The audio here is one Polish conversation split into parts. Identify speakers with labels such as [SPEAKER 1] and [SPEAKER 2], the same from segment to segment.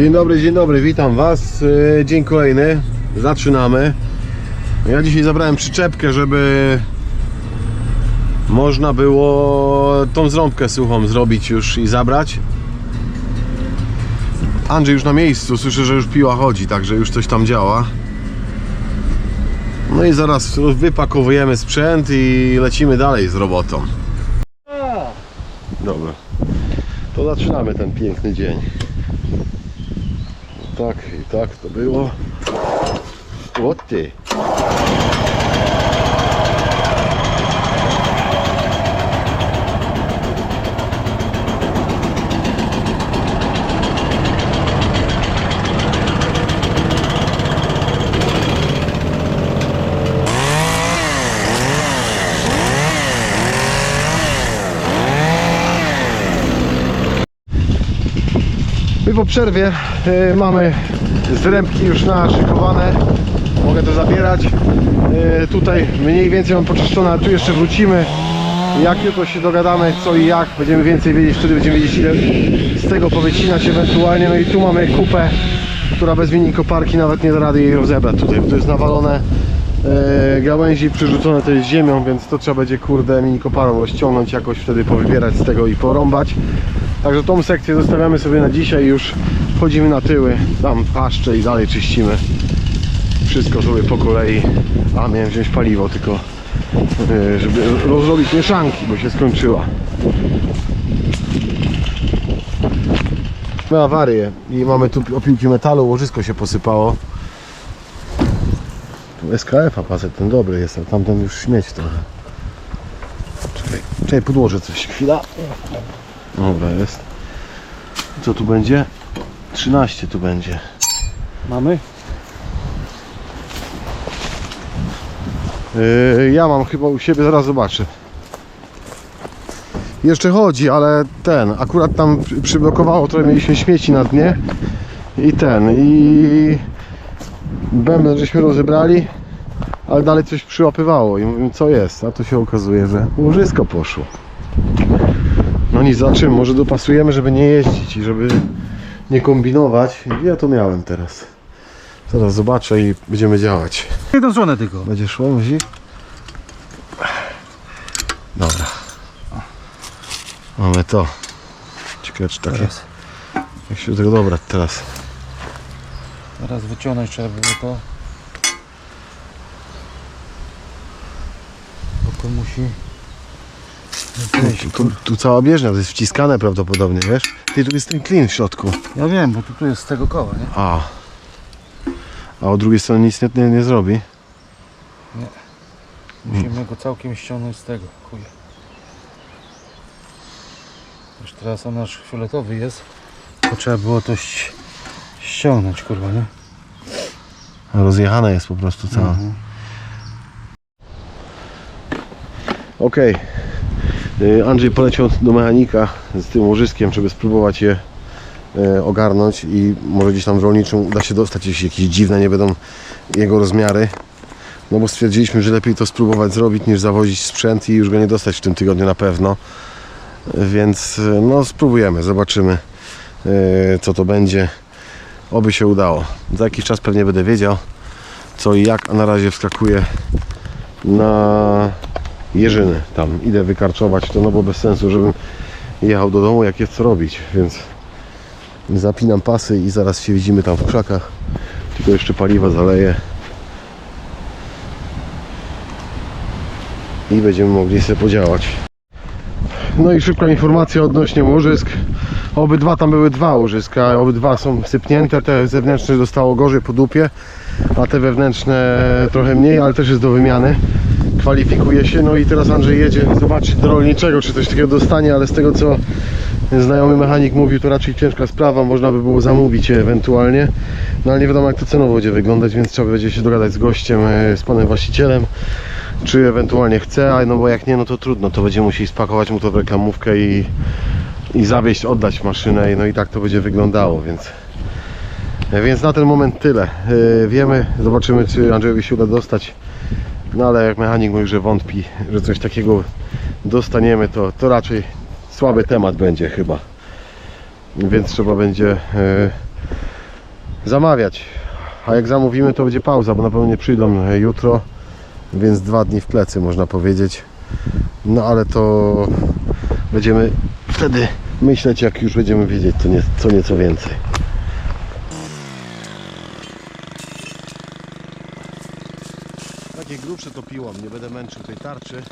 [SPEAKER 1] Dzień dobry, dzień dobry, witam Was. E, Dzień kolejny, zaczynamy. Ja dzisiaj zabrałem przyczepkę, żeby można było tą zrąbkę suchą zrobić już i zabrać. Andrzej już na miejscu, słyszę, że już piła chodzi, także już coś tam działa. No i zaraz wypakowujemy sprzęt i lecimy dalej z robotą. Dobra, to zaczynamy ten piękny dzień. Tak i tak to było. O ty. Przerwie e, mamy zrębki już naszykowane. Mogę to zabierać. E, tutaj mniej więcej mam poczyszczone, ale tu jeszcze wrócimy. Jak jutro się dogadamy co i jak, będziemy więcej wiedzieć, wtedy będziemy wiedzieć ile z tego powycinać ewentualnie. No i tu mamy kupę, która bez mini koparki nawet nie da rady jej rozebrać tutaj, bo to jest nawalone e, gałęzi przerzucone to jest ziemią, więc to trzeba będzie kurde mini koparą rozciągnąć jakoś wtedy powybierać z tego i porąbać. Także tą sekcję zostawiamy sobie na dzisiaj już wchodzimy na tyły, tam paszcze i dalej czyścimy. Wszystko sobie po kolei. A miałem wziąć paliwo tylko e, żeby rozrobić mieszanki, bo się skończyła. Mamy awarię i mamy tu opiłki metalu, łożysko się posypało. Tu SKF-a pasek ten dobry jest, a tamten już śmieć trochę. Czekaj, czekaj podłożę coś, chwila Dobra, jest. Co tu będzie? 13 tu będzie.
[SPEAKER 2] Mamy?
[SPEAKER 1] Yy, ja mam chyba u siebie, zaraz zobaczę. Jeszcze chodzi, ale ten, akurat tam przy- przyblokowało, trochę mieliśmy śmieci na dnie. I ten, i bęben żeśmy rozebrali, ale dalej coś przyłapywało i mówimy co jest, a to się okazuje, że łożysko poszło. No nic, zobaczymy, może dopasujemy, żeby nie jeździć i żeby nie kombinować. Ja to miałem teraz. Zaraz zobaczę i będziemy działać.
[SPEAKER 2] Jedną stronę tylko.
[SPEAKER 1] Będzie szło, musi? Dobra. Mamy to. Ciekawe czy takie.
[SPEAKER 2] Teraz,
[SPEAKER 1] Jak się do tego dobrać teraz.
[SPEAKER 2] teraz wyciągnąć trzeba było to. Bo to musi
[SPEAKER 1] Tu, tu cała bieżnia to jest wciskane prawdopodobnie, wiesz? Ty tu jest ten klin w środku.
[SPEAKER 2] Ja wiem, bo tu, tu jest z tego koła, nie?
[SPEAKER 1] A. A od drugiej strony nic nie, nie, nie zrobi.
[SPEAKER 2] Musimy go całkiem ściągnąć z tego. Chuj. Już teraz on nasz fioletowy jest. To trzeba było to ści- ściągnąć, kurwa, nie?
[SPEAKER 1] Rozjechane jest po prostu cała.
[SPEAKER 2] Mhm.
[SPEAKER 1] Okej. Y, Andrzej poleciał do mechanika z tym łożyskiem, żeby spróbować je e, ogarnąć i może gdzieś tam w rolniczym uda się dostać, jeśli jakieś dziwne nie będą jego rozmiary. No bo stwierdziliśmy, że lepiej to spróbować zrobić niż zawozić sprzęt i już go nie dostać w tym tygodniu na pewno. Więc e, no spróbujemy, zobaczymy e, co to będzie. Oby się udało. Za jakiś czas pewnie będę wiedział co i jak, a na razie wskakuję na jeżyny tam. Idę wykarczować to, no bo bez sensu, żebym jechał do domu, jak jest co robić, więc zapinam pasy i zaraz się widzimy tam w krzakach. Tylko jeszcze paliwa zaleję. I będziemy mogli sobie podziałać. No i szybka informacja odnośnie łożysk. Obydwa tam były dwa łożyska, obydwa są sypnięte, te zewnętrzne dostało gorzej po dupie, a te wewnętrzne trochę mniej, ale też jest do wymiany. Kwalifikuje się, no i teraz Andrzej jedzie zobaczyć do rolniczego, czy coś takiego dostanie, ale z tego co znajomy mechanik mówił, to raczej ciężka sprawa, można by było zamówić je ewentualnie, no ale nie wiadomo jak to cenowo będzie wyglądać, więc trzeba będzie się dogadać z gościem, e, z panem właścicielem, czy ewentualnie chce, a no bo jak nie, no to trudno, to będziemy musieli spakować mu to w reklamówkę i, i zawieźć, oddać maszynę, no i tak to będzie wyglądało, więc więc na ten moment tyle. Yy, Wiemy, zobaczymy czy Andrzejowi się uda dostać. No ale jak mechanik mówi, że wątpi, że coś takiego dostaniemy, to, to raczej słaby temat będzie chyba. Więc trzeba będzie yy, zamawiać. A jak zamówimy, to będzie pauza, bo na pewno nie przyjdą e, jutro, więc dwa dni w plecy można powiedzieć. No ale to będziemy wtedy myśleć, jak już będziemy wiedzieć to nie, co nieco więcej. Takie grubsze to piłam, nie będę męczył tej tarczy.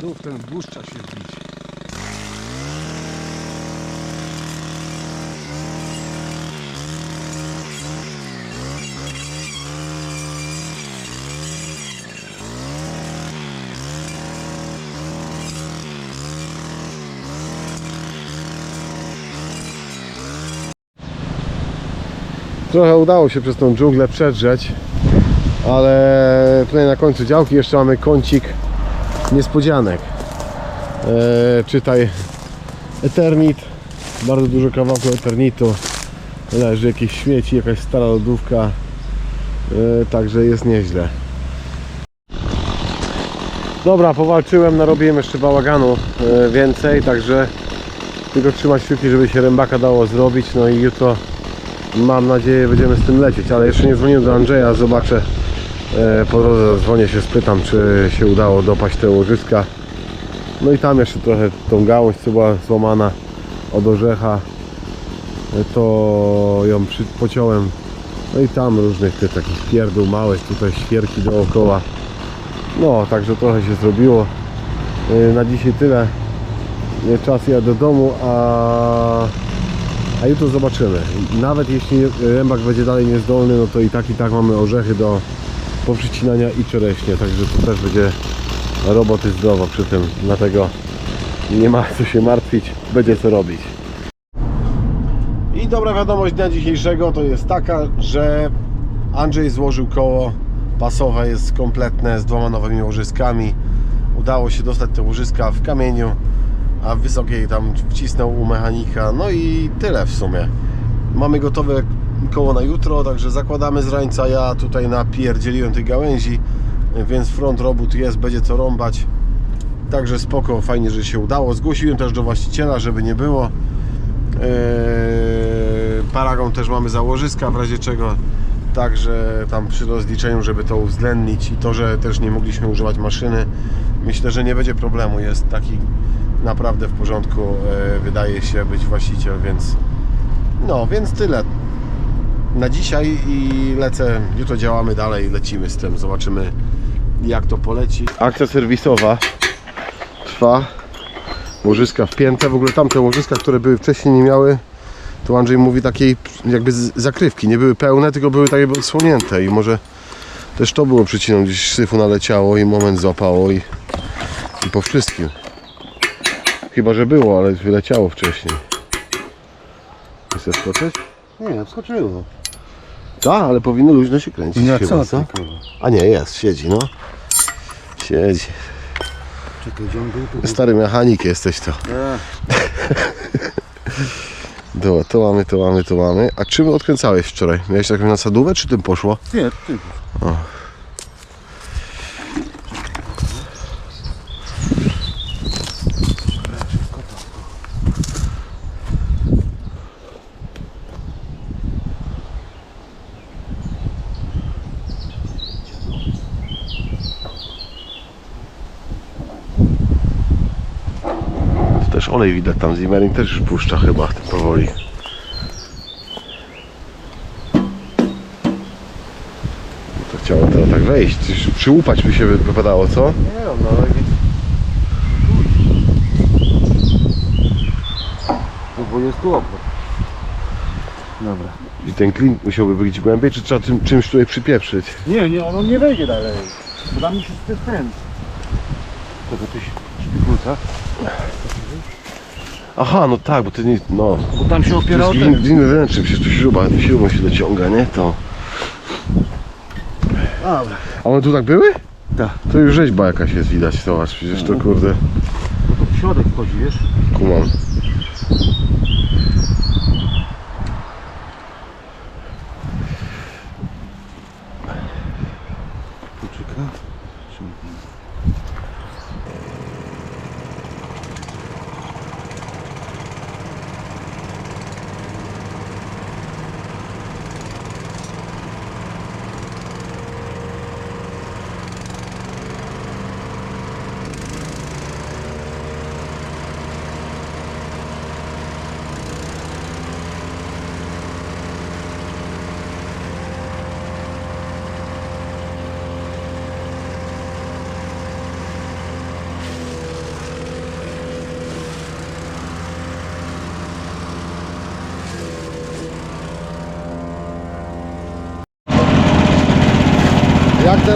[SPEAKER 1] Tu w ten błuszcza się wbić. Trochę udało się przez tą dżunglę przedrzeć, ale tutaj na końcu działki jeszcze mamy kącik niespodzianek. E, czytaj Eternit, bardzo dużo kawałków Eternitu, leży jakieś śmieci, jakaś stara lodówka, e, także jest nieźle. Dobra, powalczyłem, narobiłem jeszcze bałaganu e, więcej, także tylko trzymać kciuki, żeby się rębaka dało zrobić, no i jutro mam nadzieję będziemy z tym lecieć, ale jeszcze nie dzwoniłem do Andrzeja, zobaczę. E, po drodze zadzwonię się, spytam czy się udało dopaść te łożyska. No i tam jeszcze trochę tą gałąź co była złamana od orzecha. E, to ją pociąłem. No i tam różnych tych takich pierdół małych tutaj świerki dookoła. No także trochę się zrobiło. E, na dzisiaj tyle. Czas ja do domu a a jutro zobaczymy. Nawet jeśli rębak będzie dalej niezdolny, no to i tak i tak mamy orzechy do poprzycinania i czereśnie, także to też będzie roboty zdrowo przy tym, dlatego nie ma co się martwić, będzie co robić. I dobra wiadomość dnia dzisiejszego to jest taka, że Andrzej złożył koło pasowe, jest kompletne z dwoma nowymi łożyskami. Udało się dostać te łożyska w kamieniu, a w wysokiej tam wcisnął u mechanika. No i tyle w sumie. Mamy gotowe koło na jutro, także zakładamy z rańca. Ja tutaj napierdzieliłem tej gałęzi, więc front robót jest, będzie co rąbać. Także spoko, fajnie, że się udało. Zgłosiłem też do właściciela, żeby nie było. Eee, paragon też mamy założyska, w razie czego. Także tam przy rozliczeniu, żeby to uwzględnić i to, że też nie mogliśmy używać maszyny, myślę, że nie będzie problemu. Jest taki naprawdę w porządku, e, wydaje się być właściciel, więc no, więc tyle. Na dzisiaj i lecę, jutro działamy dalej, lecimy z tym, zobaczymy jak to poleci. Akcja serwisowa trwa, łożyska wpięte, w ogóle tamte łożyska, które były wcześniej nie miały, tu Andrzej mówi takiej jakby zakrywki, nie były pełne, tylko były tak jakby odsłonięte i może też to było przyczyną, gdzieś syfu naleciało i moment złapało i, i po wszystkim. Chyba, że było, ale wyleciało wcześniej. Chcesz skoczyć?
[SPEAKER 2] Nie, wskoczyło.
[SPEAKER 1] Tak, ale powinno luźno się kręcić
[SPEAKER 2] Nie,
[SPEAKER 1] chyba,
[SPEAKER 2] co kurwa.
[SPEAKER 1] A nie, jest, siedzi, no. Siedzi.
[SPEAKER 2] Czekaj, gdzie on był? Tu
[SPEAKER 1] Stary mechanik jesteś to.
[SPEAKER 2] był.
[SPEAKER 1] To, to mamy, to mamy, to mamy. A czym odkręcałeś wczoraj? Miałeś taką nasadówę, czy tym poszło?
[SPEAKER 2] Nie, ty.
[SPEAKER 1] To też olej widać tam, Zimmering też już puszcza chyba powoli. To chciało teraz tak wejść, przyłupać by się wy- wypadało, co?
[SPEAKER 2] Nie, no ale... To 20 obrot. Dobra.
[SPEAKER 1] I ten klin musiałby być głębiej, czy trzeba tym, czymś tutaj przypieprzyć?
[SPEAKER 2] Nie, nie, on nie wejdzie dalej. Bo tam już jest ten. Tego coś szpikulca.
[SPEAKER 1] Aha, no tak, bo to nie, no,
[SPEAKER 2] Bo tam się opiera o ten.
[SPEAKER 1] glin, gliny ręczny, przecież tu śruba, śrubą się dociąga, nie? To.
[SPEAKER 2] Dobra.
[SPEAKER 1] A one tu tak były?
[SPEAKER 2] Tak.
[SPEAKER 1] To już rzeźba jakaś jest widać, zobacz, przecież to kurde,
[SPEAKER 2] Bo to w środek wchodzi, wiesz?
[SPEAKER 1] kumam.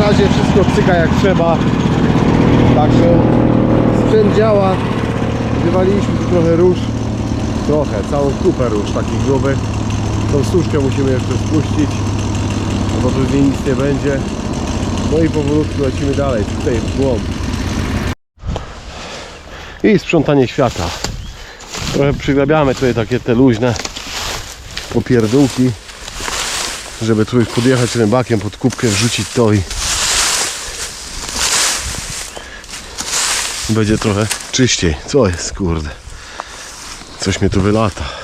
[SPEAKER 1] Razie wszystko cyka jak trzeba. Także sprzęt działa. Wywaliliśmy tu trochę róż. Trochę, całą kupę róż takich grubych. Tą suszkę musimy jeszcze spuścić, bo później nic nie będzie. No i powolutku lecimy dalej, tutaj w głąb. I sprzątanie świata. Trochę przygrabiamy tutaj takie te luźne popierdółki żeby tu podjechać rybakiem pod kubkę, wrzucić to i będzie trochę czyściej. Co jest, kurde? Coś mnie tu wylata.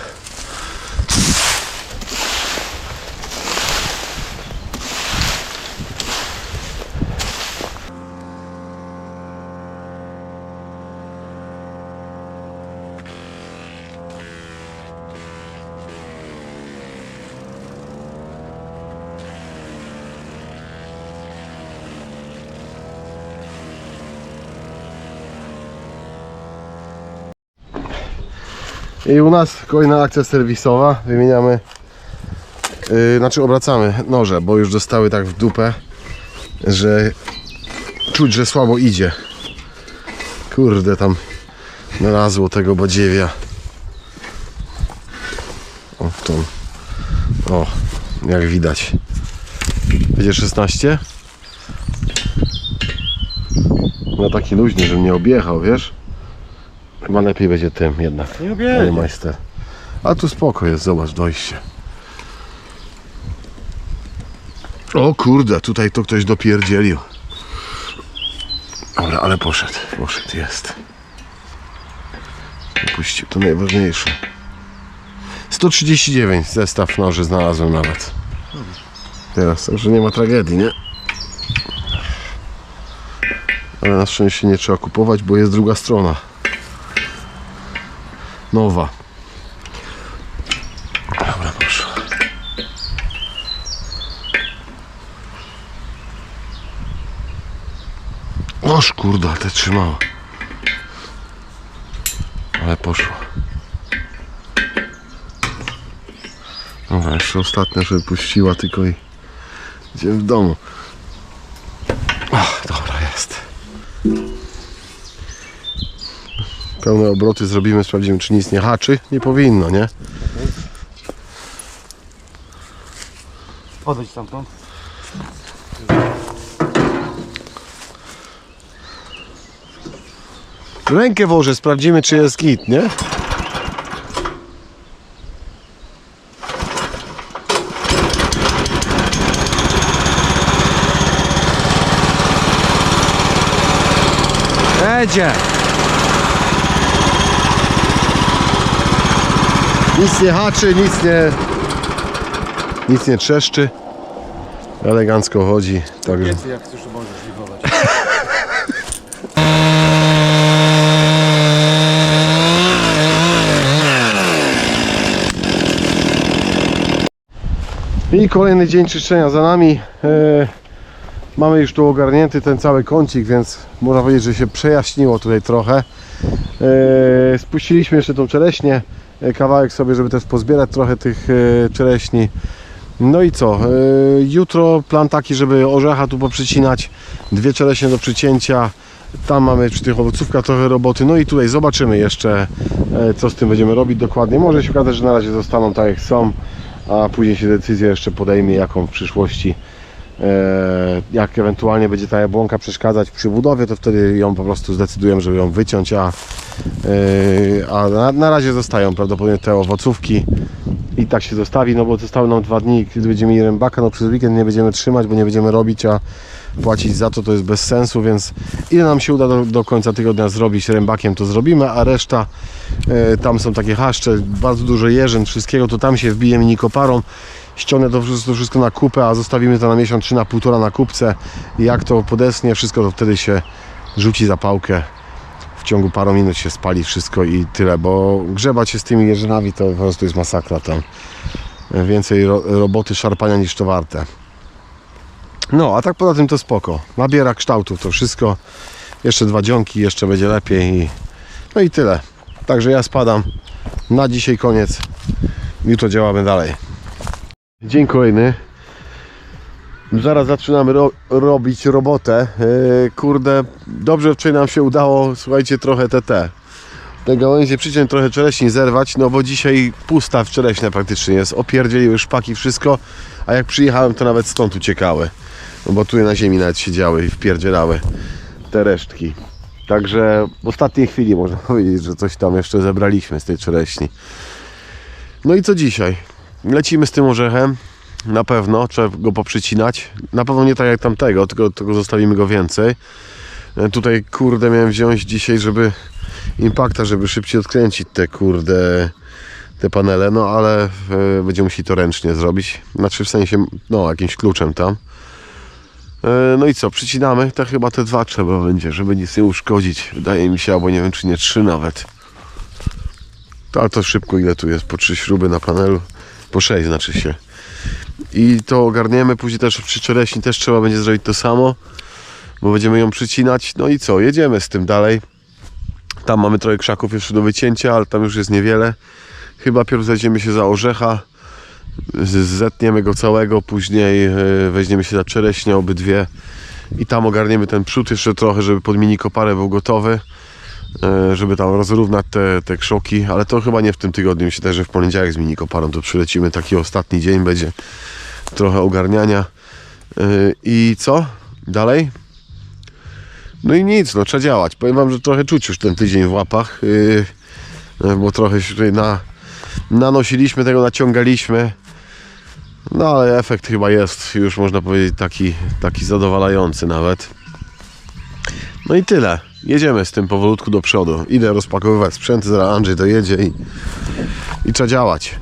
[SPEAKER 1] I u nas kolejna akcja serwisowa. Wymieniamy, yy, znaczy obracamy noże, bo już dostały tak w dupę, że czuć, że słabo idzie. Kurde, tam nalazło tego badziewia. O, tą. O, jak widać. Będzie 16? No taki luźny, że mnie objechał, wiesz? Chyba lepiej będzie tym jednak.
[SPEAKER 2] Nie
[SPEAKER 1] Panie majster. A tu spoko jest, zobacz, dojście. O kurde, tutaj to ktoś dopierdzielił. Dobra, ale poszedł, poszedł, jest. Puścił, to najważniejsze. 139 zestaw noży znalazłem nawet. Teraz, także nie ma tragedii, nie? Ale na szczęście nie trzeba kupować, bo jest druga strona nowa. Dobra, poszło. Oż kurde, te trzymała. Ale poszło. Dobra, jeszcze ostatnia, żeby puściła tylko i idziemy w domu. Pełne obroty zrobimy, sprawdzimy czy nic nie haczy. Nie powinno, nie?
[SPEAKER 2] Odejdź stamtąd.
[SPEAKER 1] Rękę włożę, sprawdzimy czy jest git, nie? Jedzie! Nic nie haczy, nic nie... Nic nie trzeszczy. Elegancko chodzi, także...
[SPEAKER 2] Więcej jak chcesz, to możesz.
[SPEAKER 1] I kolejny dzień czyszczenia za nami. E, mamy już tu ogarnięty ten cały kącik, więc można powiedzieć, że się przejaśniło tutaj trochę. E, spuściliśmy jeszcze tą czereśnię, e, kawałek sobie, żeby też pozbierać trochę tych e, czereśni. No i co? E, jutro plan taki, żeby orzecha tu poprzycinać, dwie czereśnie do przycięcia. Tam mamy przy tych owocówkach trochę roboty. No i tutaj zobaczymy jeszcze, e, co z tym będziemy robić dokładnie. Może się okazać, że na razie zostaną tak jak są a później się decyzję jeszcze podejmie, jaką w przyszłości, e, jak ewentualnie będzie ta jabłonka przeszkadzać przy budowie, to wtedy ją po prostu zdecydujemy, żeby ją wyciąć, a, e, a na, na razie zostają prawdopodobnie te owocówki. I tak się zostawi, no bo zostały nam dwa dni, kiedy będziemy mieli rębaka, no przez weekend nie będziemy trzymać, bo nie będziemy robić, a płacić za to to jest bez sensu, więc ile nam się uda do, do końca tygodnia zrobić rębakiem, to zrobimy, a reszta e, tam są takie haszcze, bardzo dużo jeżyn, wszystkiego, to tam się wbije mini koparą, ściągnę to wszystko, to wszystko na kupę, a zostawimy to na miesiąc czy na półtora na kupce jak to podesnie wszystko, to wtedy się rzuci zapałkę w ciągu paru minut się spali wszystko i tyle, bo grzebać się z tymi jeżynami to po prostu jest masakra tam. Więcej ro roboty szarpania niż to warte. No, a tak poza tym to spoko. Nabiera kształtów to wszystko. Jeszcze dwa dzionki, jeszcze będzie lepiej i no i tyle. Także ja spadam. Na dzisiaj koniec. Jutro działamy dalej. Dzień kolejny. Zaraz zaczynamy ro robić robotę. Yy, kurde, dobrze wczoraj nam się udało, słuchajcie, trochę te te. Gałęzie przyciąć, trochę czereśni zerwać, no bo dzisiaj pusta wczorajśnia praktycznie jest. Opierdzieliły szpaki, wszystko, a jak przyjechałem, to nawet stąd uciekały. No bo tu na ziemi nawet siedziały i wpierdzielały te resztki. Także w ostatniej chwili można powiedzieć, że coś tam jeszcze zebraliśmy z tej czereśni. No i co dzisiaj? Lecimy z tym orzechem. Na pewno trzeba go poprzycinać. Na pewno nie tak jak tamtego, tylko, tylko zostawimy go więcej. E, Tutaj kurde miałem wziąć dzisiaj, żeby impakta, żeby szybciej odkręcić te kurde te panele, no ale e, będziemy musieli to ręcznie zrobić. Znaczy w sensie, no jakimś kluczem tam. E, No i co, przycinamy? To chyba te dwa trzeba będzie, żeby nic nie uszkodzić. Wydaje mi się, albo nie wiem czy nie trzy nawet. To, ale to szybko ile tu jest? Po trzy śruby na panelu? Po sześć znaczy się. I to ogarniemy, później też przy czereśni też trzeba będzie zrobić to samo, bo będziemy ją przycinać. No i co, jedziemy z tym dalej. Tam mamy trochę krzaków jeszcze do wycięcia, ale tam już jest niewiele. Chyba pierw zajdziemy się za orzecha, zetniemy go całego, później e, weźmiemy się za czereśnie obydwie i tam ogarniemy ten przód jeszcze trochę, żeby pod mini koparę był gotowy, żeby tam rozrównać te, te krzoki, ale to chyba nie w tym tygodniu, myślę, że w poniedziałek z mini koparą to przylecimy, taki ostatni dzień będzie trochę ogarniania E, i co? Dalej? No i nic, no trzeba działać. Powiem Wam, że trochę czuć już ten tydzień w łapach, yy, bo trochę się tutaj na, nanosiliśmy tego, naciągaliśmy. No ale efekt chyba jest już można powiedzieć taki, taki zadowalający nawet. No i tyle. Jedziemy z tym powolutku do przodu. Idę rozpakowywać sprzęt, zaraz Andrzej dojedzie i, i trzeba działać.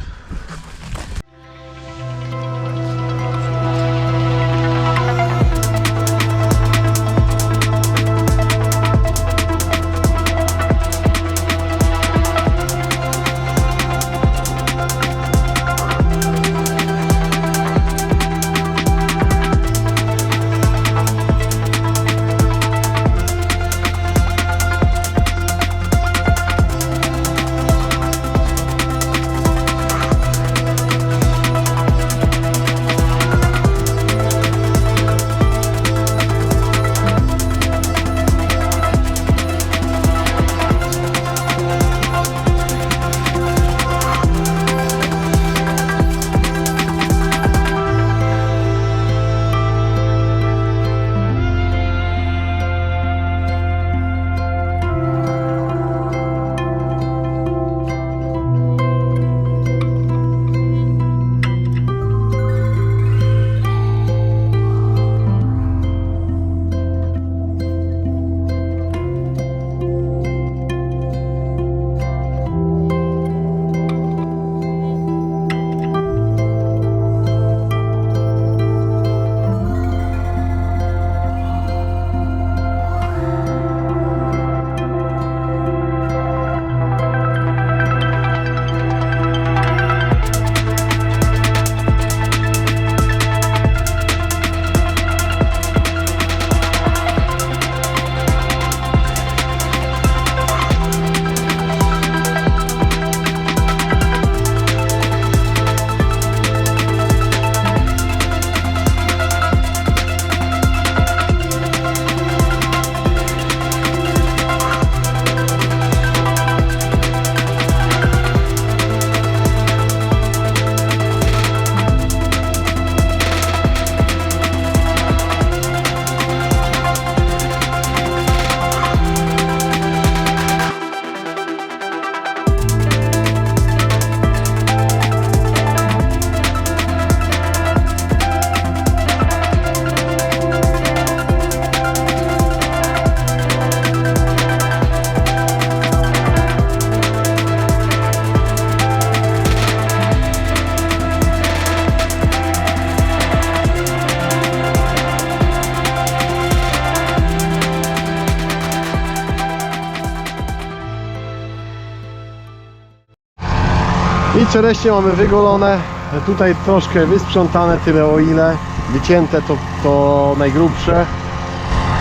[SPEAKER 1] I czereśnie mamy wygolone. Tutaj troszkę wysprzątane, tyle o ile. Wycięte to, to najgrubsze.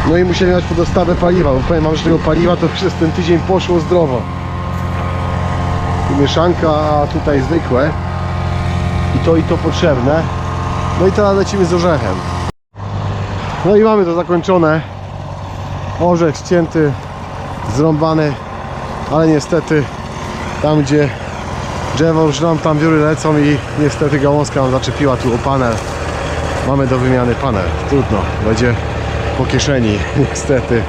[SPEAKER 1] No i musieli mieć po dostawę paliwa, bo powiem że tego paliwa to przez ten tydzień poszło zdrowo. Tu mieszanka, a tutaj zwykłe. I to i to potrzebne. No i teraz lecimy z orzechem. No i mamy to zakończone. Orzech ścięty, zrąbany, ale niestety tam gdzie drzewo już nam tam wióry lecą i niestety gałązka nam zaczepiła tu o panel. Mamy do wymiany panel. Trudno, będzie po kieszeni niestety.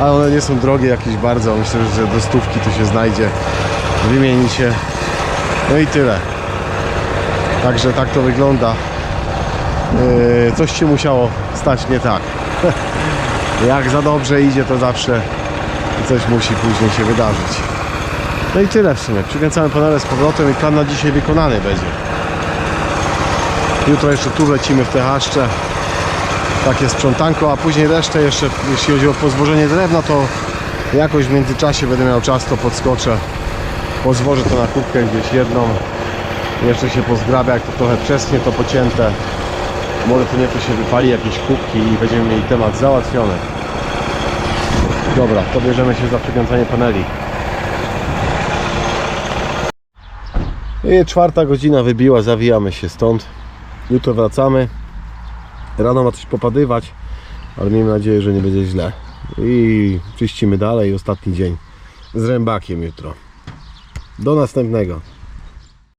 [SPEAKER 1] Ale one nie są drogie jakieś bardzo. Myślę, że do stówki to się znajdzie. Wymieni się. No i tyle. Także tak to wygląda. Yy, coś się musiało stać nie tak. Jak za dobrze idzie, to zawsze coś musi później się wydarzyć. No i tyle w sumie. Przykręcamy panele z powrotem i plan na dzisiaj wykonany będzie. Jutro jeszcze tu lecimy w te haszcze. Takie sprzątanko, a później resztę jeszcze, jeśli chodzi o pozwożenie drewna, to jakoś w międzyczasie będę miał czas, to podskoczę. Pozwożę to na kubkę gdzieś jedną. Jeszcze się pozgrabia, jak to trochę przesknie to pocięte. Może to nie to się wypali jakieś kubki i będziemy mieli temat załatwiony. Dobra, to bierzemy się za przykręcanie paneli. Czwarta godzina wybiła, zawijamy się stąd. Jutro wracamy. Rano ma coś popadywać, ale miejmy nadzieję, że nie będzie źle. I czyścimy dalej, ostatni dzień z rębakiem jutro. Do następnego.